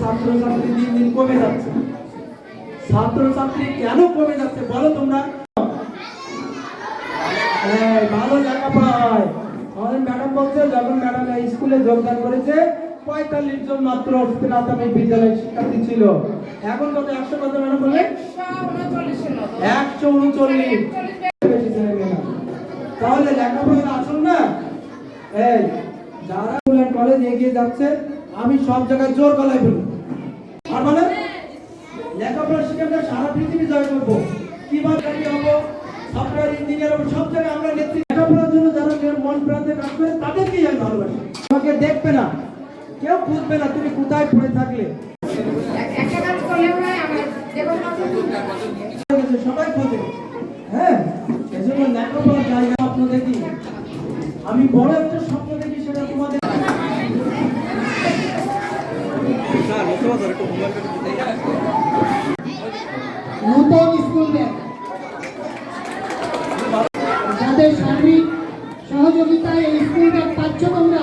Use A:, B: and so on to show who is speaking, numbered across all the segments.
A: ছাত্রছাত্রী দিন দিন কমে যাচ্ছে। ছাত্রছাত্রী কেন কমে যাচ্ছে বলো তোমরা? ভালো লেখাপড়া হয় আমাদের ম্যাডাম বলছে, যখন ম্যাডাম স্কুলে যোগদান করেছে পঁয়তাল্লিশ জন মাত্র প্রাথমিক বিদ্যালয়ের শিক্ষার্থী ছিল। এখন কত একশো কত ম্যাডাম বলে একশো উনচল্লিশ। তাহলে লেখাপড়ার আসল না? এই, যারা কলেজ এগিয়ে যাচ্ছে, আমি সব জায়গায় জোর গলায় বলি আর মানে লেখাপড়া শিখে সারা পৃথিবী জয় করব। কীভাবে হব সফটওয়্যার ইঞ্জিনিয়ার হব সব জায়গায় আমরা নেতৃত্ব। লেখাপড়ার জন্য যারা মন প্রান্তে কাজ করে, তাদেরকেই আমি ভালোবাসি। আমাকে দেখবে না। কেউ খুঁজবে না তুমি কোথায় পড়ে থাকলে। সবাই খোঁজে। হ্যাঁ এজন্য লেখাপড়ার জায়গা স্বপ্ন দেখি। আমি বড় একটা স্বপ্ন দেখি সেটা তোমাদের
B: নতুন স্কুল ব্যাগ। যাদের সার্বিক সহযোগিতায় এই স্কুল ব্যাগ পাচ্ছ তোমরা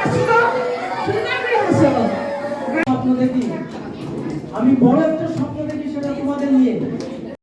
C: হাসো।
A: স্বপ্ন দেখি। আমি বড় একটা স্বপ্ন দেখি সেটা তোমাদের নিয়ে।